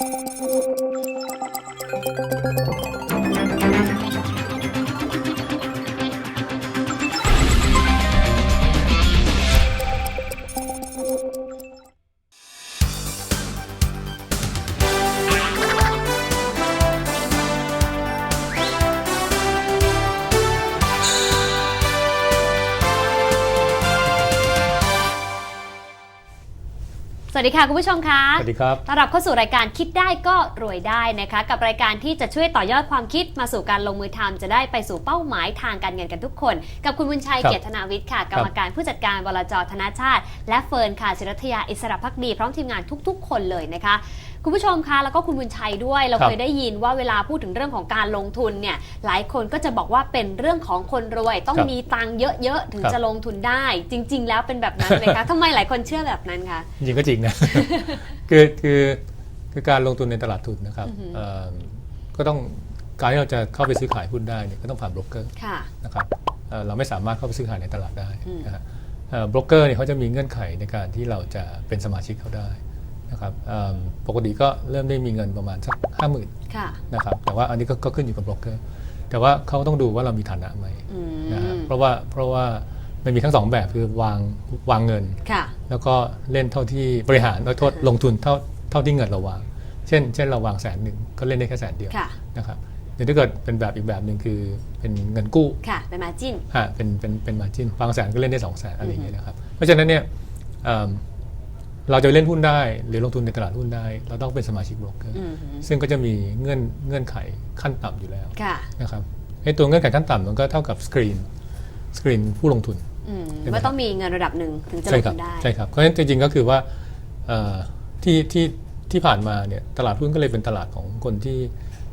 Música สวัสดีค่ะ คุณผู้ชมคะสวัสดีครับต้อนรับเข้าสู่รายการคิดได้ก็รวยได้นะคะ กับรายการที่จะช่วยต่อยอดความคิดมาสู่การลงมือทำจะได้ไปสู่เป้าหมายทางการเงินกันทุกคน กับคุณบุญชัยครับเกียรติธนาวิทย์ค่ะ กรรมการผู้จัดการบลจธนาชาติ และเฟิร์นค่ะศิรัทยาอิสระพักดี พร้อมทีมงานทุกๆ คนเลยนะคะ คุณผู้ชมคะแล้วก็คุณบุญชัยด้วย เราครับเคยได้ยินว่าเวลาพูดถึงเรื่องของการลงทุนเนี่ยหลายคนก็จะบอกว่าเป็นเรื่องของคนรวย ต้องครับมีตังค์เยอะๆถึงครับจะลงทุนได้ จริง ๆ แล้วเป็นแบบนั้นไหมคะทำไมหลายคนเชื่อแบบนั้นคะจริงๆก็จริงนะคือคือคือการลงทุนในตลาดทุนนะครับอือฮึเอ่อก็ต้องการที่เราจะเข้าไปซื้อขายหุ้นได้เนี่ยก็ต้องผ่านโบรกเกอร์ค่ะนะครับเอ่อเราไม่สามารถเข้าไปซื้อขายในตลาดได้อืมนะฮะเอ่อโบรกเกอร์เนี่ยเขาจะมีเงื่อนไขในการที่เราจะเป็นสมาชิกเขาได้ นะครับเอิ่มปกติก็เริ่มได้มีเงินประมาณสักห้าหมื่นค่ะนะครับแต่ว่าอันนี้ก็ก็ขึ้นอยู่กับโบรกเกอร์แต่ว่าเขาต้องดูว่าเรามีฐานะไหมอืมนะฮะเพราะว่าเพราะว่ามันมีทั้งสองแบบคือวางวางเงินค่ะแล้วก็เล่นเท่าที่บริหารโทษลงทุนเท่าเท่าที่เงินเราวาง เช่น เช่นเราวางแสนหนึ่งก็เล่นได้แค่แสนเดียวค่ะนะครับหรือถ้าเกิดเป็นแบบอีกแบบหนึ่งคือเป็นเงินกู้ค่ะเป็นมาจิ้นฮะเป็นเป็นเป็นมาจินวางแสนก็เล่นได้สองแสนอะไรอย่างเงี้ยนะครับเพราะฉะนั้นเนี่ย เอิ่มเราจะเล่นหุ้นได้ หรือลงทุนในตลาดหุ้นได้ เราต้องเป็นสมาชิกโบรกเกอร์อืมซึ่งก็จะมีเงื่อนเงื่อนไขขั้นต่ำอยู่แล้วค่ะนะครับไอ้ตัวเงื่อนไขขั้นต่ำมันก็เท่ากับสกรีนสกรีนผู้ลงทุนอืมใช่ไหมว่าต้องมีเงินระดับหนึ่งถึงจะลใช่งครัทุนได้ใช่ครับเพราะฉะนั้นจริงๆก็คือว่าเอ่อที่ที่ที่ผ่านมาเนี่ยตลาดหุ้นก็เลยเป็นตลาดของคนที่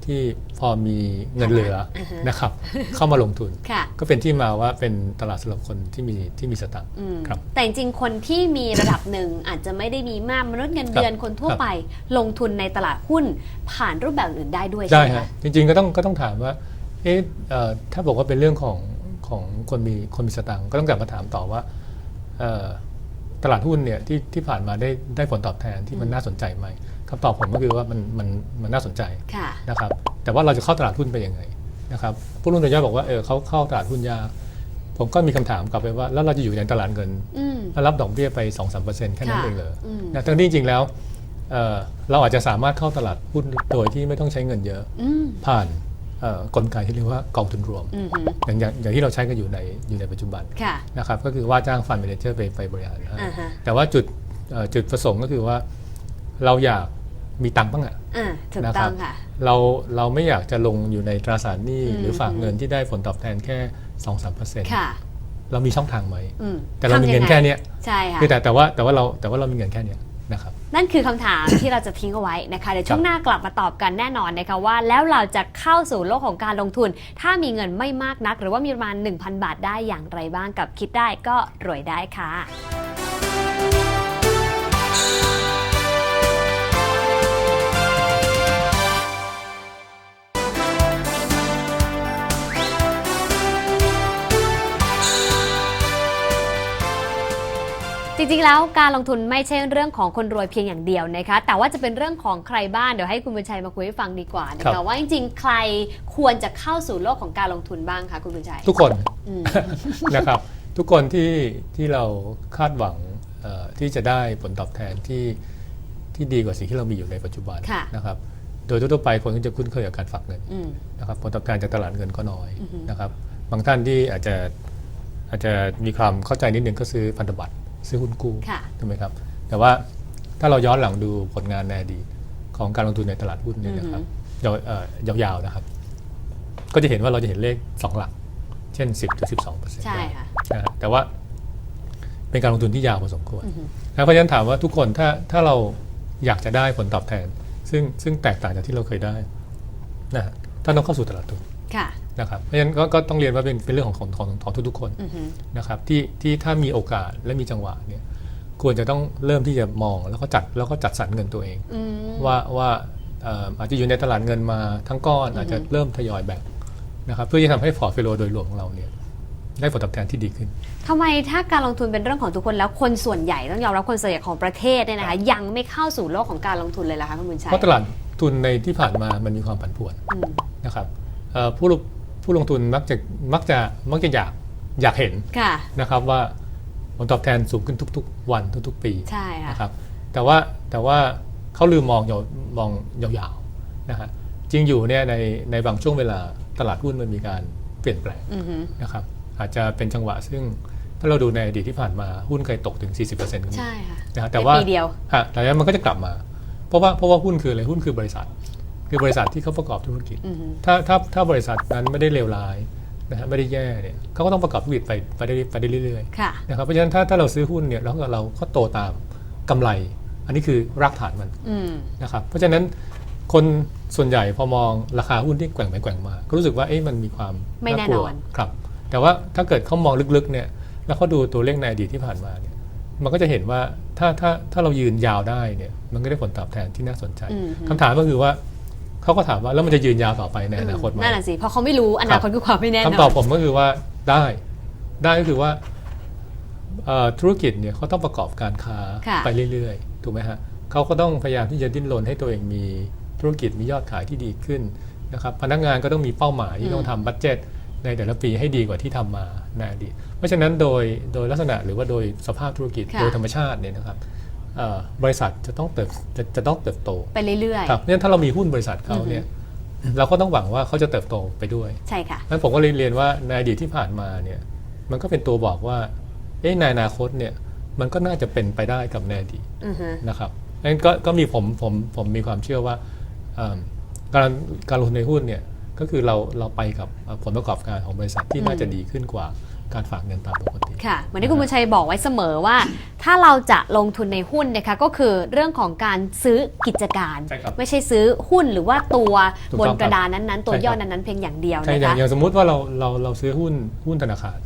ที่พอมีเงินเหลือนะครับ เข้ามาลงทุนค่ะก็เป็นที่มาว่าเป็นตลาดสำหรับคนที่มีที่มีสตังค์อืมครับแต่จริงๆคนที่มีระดับหนึ่งอาจจะไม่ได้มีมากมนุษย์เงินเดือนคนทั่วครับไปลงทุนในตลาดหุ้นผ่านรูปแบบอื่นได้ด้วยได้ใช่ไหมฮะคะจริงๆก็ต้องก็ต้องถามว่าเอ๊ะเอ่อถ้าบอกว่าเป็นเรื่องของของคนมีคนมีสตังค์ก็ต้องกลับมาถามต่อว่าเอ่อตลาดหุ้นเนี่ยที่ที่ผ่านมาได้ได้ผลตอบแทนที่มันน่าสนใจไหม คำตอบผมก็คือว่ามันมันมันน่าสนใจค่ะนะครับแต่ว่าเราจะเข้าตลาดหุ้นไปยังไงนะครับผู้ลงทุนย่อยบอกว่าเออเขาเข้าตลาดหุ้นยากผมก็มีคำถามกลับไปว่า แล้วเราจะอยู่ในตลาดเงินอืมแล้วรับดอกเบี้ยไป 2-3%แค่นั้นค่ะเองเหรออืมนะทั้งที่จริงๆแล้วเอ่อเราอาจจะสามารถเข้าตลาดหุ้นโดยที่ไม่ต้องใช้เงินเยอะอืมผ่านเอ่อกลไกที่เรียกว่ากองทุนรวมอืมอย่างอย่างอย่างที่เราใช้กันอยู่ในอยู่ในปัจจุบันค่ะนะครับก็คือว่าจ้างฟันเมนเจอร์ไปไปบริหารให้อ่าฮะแต่ว่าจุดเอ่อจุดประสงค์ก็คือว่า เราอยากมีตังค์บ้างอะอ่าถูกนะคต้รัอบงค่ะ เราเราไม่อยากจะลงอยู่ในตราสารหนี้อืม หรือฝากเงินที่ได้ผลตอบแทนแค่2-3%ค่ะ เรามีช่องทางไหม อืมแต่เรามีเงินทำยังไงแค่เนี้ยใช่ค่ะ คือแต่แต่ว่าแต่ว่าเราแต่ว่าเรามีเงินแค่เนี้ยนะครับ นั่นคือคำถาม ที่เราจะทิ้งเอาไว้นะคะเดี๋ยวช่วงหน้ากลับมาตอบกันแน่นอนนะคะว่า แล้วเราจะเข้าสู่โลกของการลงทุน ถ้ามีเงินไม่มากนัก หรือว่ามีประมาณ 1,000 บาทได้อย่างไรบ้างกับคิดได้ก็รวยได้ค่ะ จริงๆ แล้วการลงทุนไม่ใช่เรื่องของคนรวยเพียงอย่างเดียวนะคะ แต่ว่าจะเป็นเรื่องของใครบ้างเดี๋ยวให้คุณบุญชัยมาคุยให้ฟังดีกว่านะครัคะบ ว่าจริงๆ ใครควรจะเข้าสู่โลกของการลงทุนบ้างคะคุณบุญชัยทุกคน อืม นะครับทุกคนที่ที่เราคาดหวังเอ่อที่จะได้ผลตอบแทนที่ที่ดีกว่าสิ่งที่เรามีอยู่ในปัจจุบันค่ะ นะครับโดยทั่วๆไปคนก็จะคุ้นเคยกับการฝากเงินอืม นะครับผลตอบแทนจากตลาดเงินก็น้อยอือฮึ นะครับบางท่านที่อาจจะอาจจะมีความเข้าใจนิดนึงก็ซื้อพันธบัตร ซื้อหุ้นกู้ค่ะ ถูกไหมครับ แต่ว่าถ้าเราย้อนหลังดูผลงานในอดีตของการลงทุนในตลาดหุ้นเนี่ยนะครับยาวเอ่อยาวๆนะครับ ก็จะเห็นว่าเราจะเห็นเลข 2 หลัก เช่น 10ถึง12เปอร์เซ็นต์ใช่ค่ะนะฮะแต่ว่าเป็นการลงทุนที่ยาวพอสมควรอือฮึนะเพราะฉะนั้นถามว่าทุกคนถ้าถ้าเราอยากจะได้ผลตอบแทน ซึ่งซึ่งแตกต่างจากที่เราเคยได้นะฮะท่านต้องเข้าสู่ตลาดทุน ค่ะ นะครับเพราะฉะนั้นก็ก็ต้องเรียนว่าเป็นเป็นเรื่องของของของของทุกๆคนอือฮึนะครับที่ที่ถ้ามีโอกาสและมีจังหวะเนี่ยควรจะต้องเริ่มที่จะมองแล้วก็จัดแล้วก็จัดสรรเงินตัวเองอืมว่าว่าเอ่ออาจจะอยู่ในตลาดเงินมาทั้งก้อนอาจจะเริ่มทยอยแบ่งนะครับเพื่อจะทำให้พอร์ตโฟลิโอโดยรวมของเราเนี่ยได้ผลตอบแทนที่ดีขึ้นทำไมถ้าการลงทุนเป็นเรื่องของทุกคนแล้วคนส่วนใหญ่ต้องยอมรับคนส่วนใหญ่ของประเทศเนี่ยนะคะยังไม่เข้าสู่โลกของการลงทุนเลยล่ะคะคุณบุญชัยเพราะตลาดทุนในที่ผ่านมามันมีความผันผวนอืมนะครับเอ่อผู้ลง ผู้ลงทุนมักจะมักจะมักจะอยากอยากเห็นค่ะนะครับว่าผลตอบแทนสูงขึ้นทุก ๆ วันทุก ๆ ปีใช่ค่ะนะครับแต่ว่าแต่ว่าเขาลืมมองยาวมองยาวๆนะฮะจริงอยู่เนี่ยในในบางช่วงเวลาตลาดหุ้นมันมีการเปลี่ยนแปลงอือฮึนะครับอาจจะเป็นจังหวะซึ่งถ้าเราดูในอดีตที่ผ่านมาหุ้นเคยตกถึง 40%ก็มีใช่ค่ะนะฮะแต่ว่าในปีเดียวฮะแต่แล้วมันก็จะกลับมา เพราะว่าเพราะว่าหุ้นคืออะไรหุ้นคือบริษัท คือบริษัทที่เขาประกอบธุรกิจอือฮึถ้าถ้าถ้าบริษัทนั้นไม่ได้เลวร้ายนะฮะไม่ได้แย่เนี่ยเขาก็ต้องประกอบธุรกิจไปไปได้ไปได้เรื่อยๆค่ะนะครับเพราะฉะนั้นถ้าถ้าเราซื้อหุ้นเนี่ยแล้วก็เราก็โตตามกำไร อันนี้คือรากฐานมันอืมนะครับเพราะฉะนั้นคนส่วนใหญ่พอมองราคาหุ้นที่แกว่งไปแกว่งมา ก็รู้สึกว่าเอ๊ะมันมีความไม่แน่ากลัวนอนครับ แต่ว่าถ้าเกิดเขามองลึกๆเนี่ยแล้วเขาดูตัวเลขในอดีตที่ผ่านมาเนี่ยมันก็จะเห็นว่าถ้าถ้าถ้าเรายืนยาวได้เนี่ยมันก็ได้ผลตอบแทนที่น่าสนใจอืมคำถามก็คือว่า เขาก็ถามว่าแล้วมันจะยืนยาวต่อไปในอนาคตไหมนั่นแหะสิเพราะเขาไม่รู้อนาคตคือความไม่แน่นอนคำตอบผมก็คือว่าได้ได้ก็คือว่าเอ่อธุรกิจเนี่ยเขาต้องประกอบการค้าค่ะไปเรื่อยๆถูกไหมฮะเขาก็ต้องพยายามที่จะดิ้นรนให้ตัวเองมีธุรกิจมียอดขายที่ดีขึ้นนะครับพนักงานก็ต้องมีเป้าหมายที่ต้องทำบัตเจ็ตในแต่ละปีให้ดีกว่าที่ทำมาในอดีตเพราะฉะนั้นโดยโดยลักษณะหรือว่าโดยสภาพธุรกิจค่ะโดยธรรมชาติเนี่ยนะครับเอ่อ บริษัทจะต้องเติบจะจะต้องเติบโตไปเรื่อยครับเพราะฉะนั้นถ้าเรามีหุ้นบริษัทเขาเนี่ยเราก็ต้องหวังว่าเขาจะเติบโตไปด้วยๆใช่ค่ะนั้นผมก็เลยเรียนว่าในอดีตที่ผ่านมาเนี่ยมันก็เป็นตัวบอกว่าเอ๊ะในอนาคตเนี่ยมันก็น่าจะเป็นไปได้กับในอดีตอือฮึนะครับนั้นก็ก็มีผมผมผมมีความเชื่อว่าเอิ่มการการลงทุนในหุ้นเนี่ยก็คือเราเราไปกับเอ่อผลประกอบการของบริษัทที่น่าจะดีขึ้นกว่า การฝากเงินตามปกติ ค่ะเหมือนที่คุณบุญชัยบอกไว้เสมอว่า ถ้าเราจะลงทุนในหุ้นนะคะก็คือเรื่องของการซื้อกิจการ ใช่ครับไม่ใช่ซื้อหุ้นหรือว่าตัวถูกบต้นองครับกระดานนั้นๆ ตัวใช่ครับ ย่อนั้นๆเพียงอย่างเดียวใช่นะอย่างคะ อย่างสมมุติว่าเราเราเราซื้อหุ้นหุ้นธนาคาร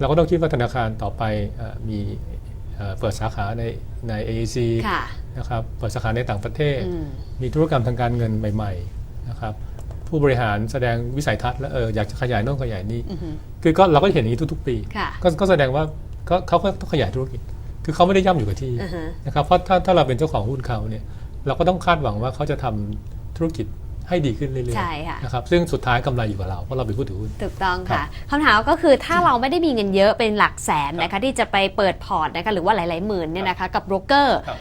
เราก็ต้องคิดว่าธนาคารต่อไปเอ่อมีเอ่อเปิดสาขาในใน AEC ค่ะ นะครับเปิดสาขาในต่างประเทศ อืม มีธุรกรรมทางการเงินใหม่ๆนะครับ ผู้บริหารแสดงวิสัยทัศน์และเอออยากจะขยายโน่นขยายนี่อือฮึคือก็เราก็เห็นอย่างนี้ทุกๆ ปีค่ะก็ก็แสดงว่าก็เขาก็ต้องขยายธุรกิจ คือเขาไม่ได้ย่ำอยู่กับที่อือฮึนะครับเพราะถ้าถ้าเราเป็นเจ้าของหุ้นเขาเนี่ยเราก็ต้องคาดหวังว่าเขาจะทำธุรกิจให้ดีขึ้นเรื่อยใช่ค่ะๆนะครับซึ่งสุดท้ายกำไรอยู่กับเราเพราะเราเป็นผู้ถือหุ้นถูกต้องครัค่ะบคำถามก็คือถ้าเราไม่ได้มีเงินเยอะเป็นหลักแสนนะคะที่จะไปเปิดพอร์ตนะคะหรือว่าหลายๆหมื่นเนี่ยนะคะกับโบรกเกอร์ครับ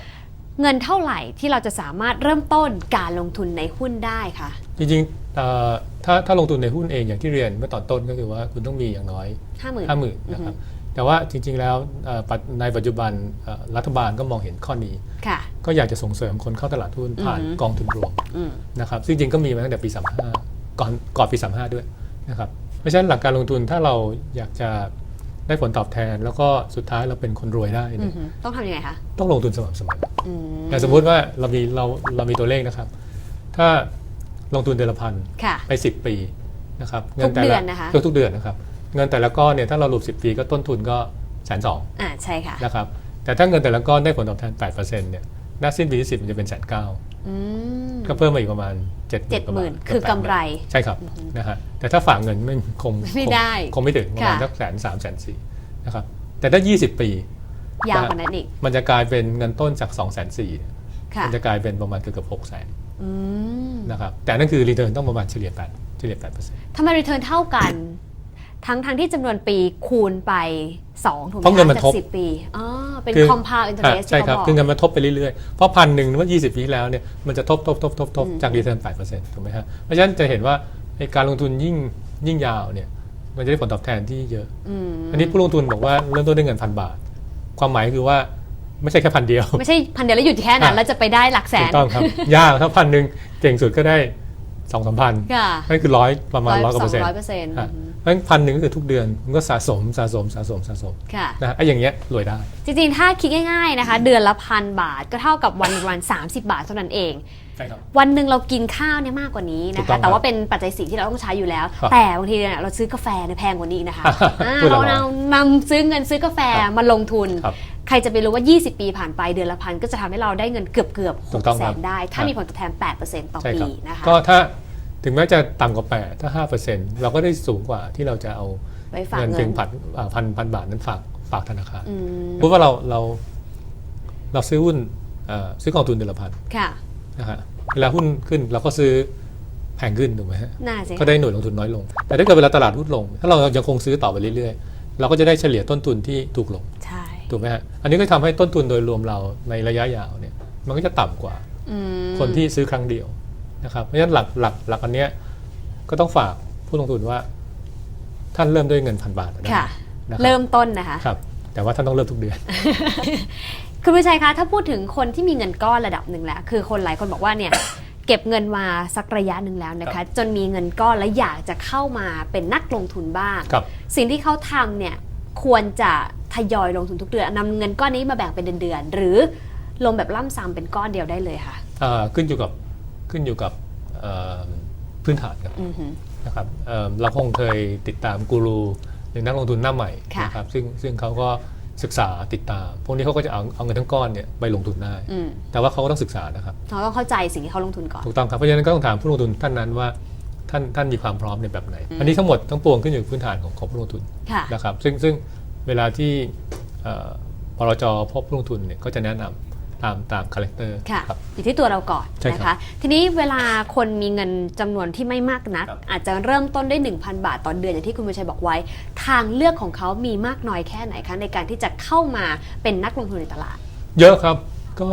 เงินเท่าไหร่ที่เราจะสามารถเริ่มต้นการลงทุนในหุ้นได้คะจริงๆเอ่อถ้าถ้าลงทุนในหุ้นเองอย่างที่เรียนเมื่อตอนต้นก็คือว่าคุณต้องมีอย่างน้อยห้าหมื่นห้าหมื่นนะครับแต่ว่าจริง ๆ แล้วเอ่อปัจในปัจจุบันเอ่อรัฐบาลก็มองเห็นข้อนี้ค่ะก็อยากจะส่งเสริมคนเข้าตลาดหุ้นผ่านอือฮึกองทุนรวมอืมนะครับซึ่งจริงก็มีมาตั้งแต่ปี 35 ก่อนก่อนปี 35 ด้วยนะครับเพราะฉะนั้นหลักการลงทุนถ้าเราอยากจะ ได้ผลตอบแทน แล้วก็สุดท้ายเราเป็นคนรวยได้อืเนี่อยฮึต้องทำยังไงคะ ต้องลงทุนสม่ำเสมออืมแต่สมมุติว่าเรามีเราเรามีตัวเลขนะครับ ถ้าลงทุนเดือนละพันค่ะไป 10 ปีนะครับทุกเดือนนะคะทุกทุกเดือนนะครับ เงินแต่ละก้อนเนี่ยถ้าเราหลุด10 ปีก็ต้นทุนก็แสนสองอ่าใช่ค่ะนะครับแต่ถ้าเงินแต่ละก้อนได้ผลตอบแทน8%เนี่ยหน้าสิ้นปีที่10มันจะเป็นแสนเก้าอืม ก็เพิ่มมาอีกประมาณ7เจ็ดห0,000มื่นประาณคือกำไรใช่ครับนะฮะแต่ถ้าฝากเงินไม่คงไม่ได้คงคงไม่ถึงประมาณค่ะสักแสนสามแสนสี่นะครับแต่ถ้า 20 ปียาวกว่านั้นอีกมันจะกลายเป็นเงินต้นจาก2องแสนสี่ค่ะมันจะกลายเป็นประมาณเกือบเกือบหกแสนอืมนะครับแต่นั่นคือรีเทิร์นต้องประมาณเฉลี่ย8เฉลี่ย8เปอร์เซ็นต์ทำไมรีเทิร์นเท่ากัน ทั้งทั้งที่จำนวนปีคูณไป2ถูกไหมเพราะเงินมันจาทบกสิบปีอ๋อเป็น คือ compound interest ใช่ครับที่คือเขาเงินมันทบไปเรื่อยๆ เพราะพันหนึ่งว่า20 ปีที่แล้วเนี่ยมันจะทบทบทบทบทบอืม จากรีเทิร์น8%ถูกไหมฮะเพราะฉะนั้นจะเห็นว่าไอ้การลงทุนยิ่งยิ่งยาวเนี่ยมันจะได้ผลตอบแทนที่เยอะอืมอันนี้ผู้ลงทุนบอกว่าเริ่มต้นด้วยเงินพันบาท ความหมายคือว่าไม่ใช่แค่พันเดียว ไม่ใช่พันเดียวแล้วหยุดแค่นั้นอะ แล้วจะไปได้หลักแสถูน กต้องครับ ยากถ้าพันหนึ่งเก่งสุดก็ได้ สองสามพันค่ะนั่นคือร้อยประมาณร้อยกว่าเปอร์เซ็นต์ร้อยเปอร์เซ็นต์ฮะเพราะฉะนั้นพันหนึ่งก็คือทุกเดือนมันก็สะสมสะสมสะสมสะสมค่ะนะฮะไอ้อย่างเงี้ยรวยได้ จริงๆ ถ้าคิดง่ายๆนะคะ เดือนละพันบาทก็เท่ากับวันวัน30บาทเท่านั้นเองใช่ครับวันหนึ่งเรากินข้าวเนี่ยมากกว่านี้ถูนะกต้คะองแต่ว่าเป็นปัจจัยสี่ที่เราต้องใช้อยู่แล้วครับแต่บางทีเนี่ยเราซื้อ กาแฟเนี่ยแพงกว่านี้อีกนะคะอ่าพูดแล้วเราเหรอนำซื้อเงินซื้อกาแฟครับมาลงทุนครับ ใครจะไปรู้ว่า 20 ปีผ่านไปเดือนละพันก็จะทำให้เราได้เงินเกือบเกือบถูหกกต้องแสครับนได้ ถ้าครับมีผลตอบแทน 8%ต่อใช่ปีครับนะคะก็ถ้าถึงแม้จะต่ำกว่า 8 ถ้า 5%เราก็ได้สูงกว่าที่เราจะเอาไว้ฝากเงินเงิเพียนงพันอ่าพันพันบาทนั้นฝากฝากธนาคารอืมพูดว่าเราเราเราซื้อหุ้นเอ่อซื้อกองทุนเดือนละพันค่ะนะฮะเวลาหุ้นขึ้นเราก็ซื้อแพงขึ้นถูกไหมฮะน่าสิก็ได้หน่วยลงทุนน้อยลง แต่ถ้าเกิดเวลาตลาดหุ้นลง ถ้าเรายังคงซื้อต่อไปเรื่อยๆ เราก็จะได้เฉลี่ยต้นทุนที่ถูกลงใช่ ถูกไหมฮะอันนี้ก็ทำให้ต้นทุนโดยรวมเราในระยะยาวเนี่ยมันก็จะต่ำกว่าอืมคนที่ซื้อครั้งเดียวนะครับเพราะฉะนั้นหลักหลักหลักอันเนี้ยก็ต้องฝากผู้ลงทุนว่า ท่านเริ่มด้วยเงินพันบาทนะค่ะนะครับเริ่มต้นนะคะครับ แต่ว่าท่านต้องเริ่มทุกเดือนคุณวิชัยคะถ้าพูดถึงคนที่มีเงินก้อนระดับหนึ่งแล้ว คือคนหลายคนบอกว่าเนี่ยเก็บเงินมาสักระยะหนึ่งแล้วนะครัคะบจนมีเงินก้อนและอยากจะเข้ามาเป็นนักลงทุนบ้างครับสิ่งที่เขาทำเนี่ยควรจะ ทยอยลงทุนทุกเดือนนำเงินก้อนนี้มาแบ่งเป็นเดือนๆหรือลงแบบล่ำซ้ำเป็นก้อนเดียวได้เลยค่ะอ่าขึ้นอยู่กับขึ้นอยู่กับเอ่อพื้นฐานครับอือหือนะครับเอ่อเราคงเคยติดตามกูรูหรือนักลงทุนหน้าใหม่ค่ะนะครับซึ่งซึ่งเขาก็ศึกษาติดตาม พวกนี้เขาก็จะเอาเอาเงินทั้งก้อนเนี่ยไปลงทุนได้อืมแต่ว่าเขาก็ต้องศึกษานะครับเราต้องเข้าใจสิ่งที่เขาลงทุนก่อนถูกต้องครับเพราะฉะนั้นก็ต้องถามผู้ลงทุนท่านนั้นว่าท่านท่านมีความพร้อมในแบบไหน อันนี้ทั้งหมดทั้งปวงขึ้นอยู่กับพื้นฐานของของผู้ลงทุนค่ะนะครับซึ่งซึ่ง เวลาที่เอ่อปรจพบผู้ลงทุนเนี่ยก็จะแนะนำตามตามคาแรคเตอร์ค่ะครับอยู่ที่ตัวเราก่อนใช่นะครัคะบทีนี้เวลาคนมีเงินจำนวนที่ไม่มากนักครับอาจจะเริ่มต้นด้วย1,000 บาทต่อเดือนอย่างที่คุณบุญชัยบอกไว้ ทางเลือกของเขามีมากน้อยแค่ไหนคะในการที่จะเข้ามาเป็นนักลงทุนในตลาด เยอะครับก็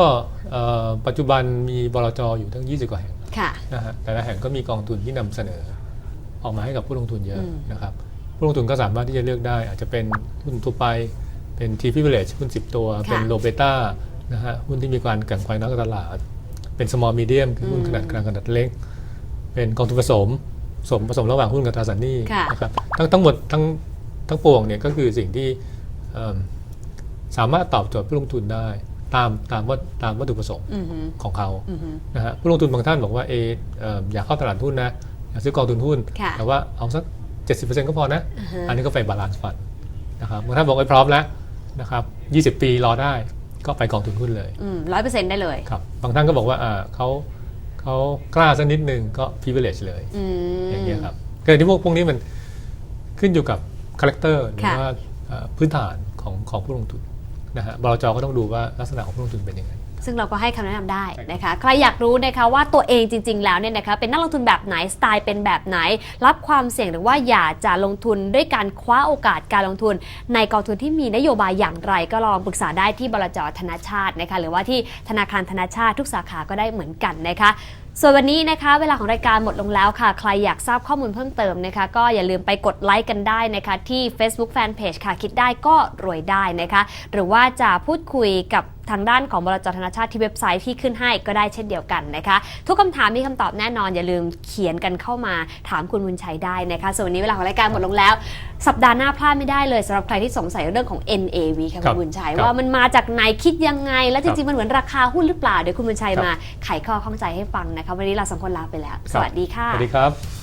เอ่อปัจจุบันมีบลจอยู่ทั้ง 20 กว่าแห่งค่ะนะฮะแต่ละแห่งก็มีกองทุนที่นำเสนอ ออกมาให้กับผู้ลงทุนเยอะอืมนะครับ ผู้ลงทุนก็สามารถที่จะเลือกได้ อาจจะเป็นหุ้นทั่วไปเป็น T privilege หุ้น 10 ตัว เป็น low beta นะฮะหุ้นที่มีการแข่งขันนักตลาด เป็น small medium คือหุ้นขนาดกลางขนาดเล็ก เป็นกองทุนผสมผสมผสมระหว่างหุ้นกับตราสารหนี้ค่ะนะครับทั้งทั้งหมดทั้งทั้งปวงเนี่ยก็คือสิ่งที่เอิ่มสามารถตอบโจทย์ผู้ลงทุนได้ตามตามวัตตามวัตถุประสงค์อือหือของเขาอือหือนะฮะผู้ลงทุนบางท่านบอกว่าเออเอ่ออยากเข้าตลาดหุ้นนะอยากซื้อกองทุนหุ้นค่ะแต่ว่าเอาสัก 70%ก็พอนะอือฮะอันนี้ก็ไปบาลานซ์ฟันนะครับบางท่านบอกว่าพร้อมแล้วนะครับ20 ปีรอได้ก็ไปกองทุนหุ้นเลยอืมร้อยเปอร์เซ็นต์ได้เลยครับบางท่านก็บอกว่าอ่าเขาเขากล้าสักนิดนึงก็ privilege เลยอืมอย่างเงี้ยครับก็ที่พวกพวกนี้มันขึ้นอยู่กับคาแรคเตอร์หรือค่ะว่าเอ่อพื้นฐานของของผู้ลงทุนนะฮะบลจก็ต้องดูว่าลักษณะของผู้ลงทุนเป็นยังไง ซึ่งเราก็ให้คำแนะนำได้นะคะ ใครอยากรู้นะคะว่าตัวเองจริง ๆ แล้วเนี่ยนะคะเป็นนักลงทุนแบบไหนสไตล์เป็นแบบไหน รับความเสี่ยงหรือว่าอยากจะลงทุนด้วยการคว้าโอกาสการลงทุน ในกองทุนที่มีนโยบายอย่างไรก็ลองปรึกษาได้ที่บลจธนาชาตินะคะหรือว่าที่ธนาคารธนาชาติทุกสาขาก็ได้เหมือนกันนะคะส่วนวันนี้นะคะเวลาของรายการหมดลงแล้วค่ะ ใครอยากทราบข้อมูลเพิ่มเติมนะคะ ก็อย่าลืมไปกดไลค์กันได้นะคะที่ Facebook Fanpage ค่ะ คิดได้ก็รวยได้นะคะ หรือว่าจะพูดคุยกับทางด้านของบลจธนาชาติที่เว็บไซต์ที่ขึ้นให้ก็ได้เช่นเดียวกันนะคะ ทุกคำถามมีคำตอบแน่นอน อย่าลืมเขียนกันเข้ามาถามคุณบุญชัยได้นะคะ ส่วนวันนี้เวลาของรายการหมดลงแล้ว สัปดาห์หน้าพลาดไม่ได้เลยสำหรับใครที่สงสัยเรื่องของ NAV ค่ะครัคุบณบุญชัยครับว่ามันมาจากไหนคิดยังไง และจครัริงบๆมันเหมือนราคาหุ้นหรือเปล่าเดี๋ยวคุณบุญชัยครับมาไขข้อข้องใจให้ฟังนะคะ วันนี้เราสองคนลาไปแล้ว สวัสดีค่ะ สวัสดีครับ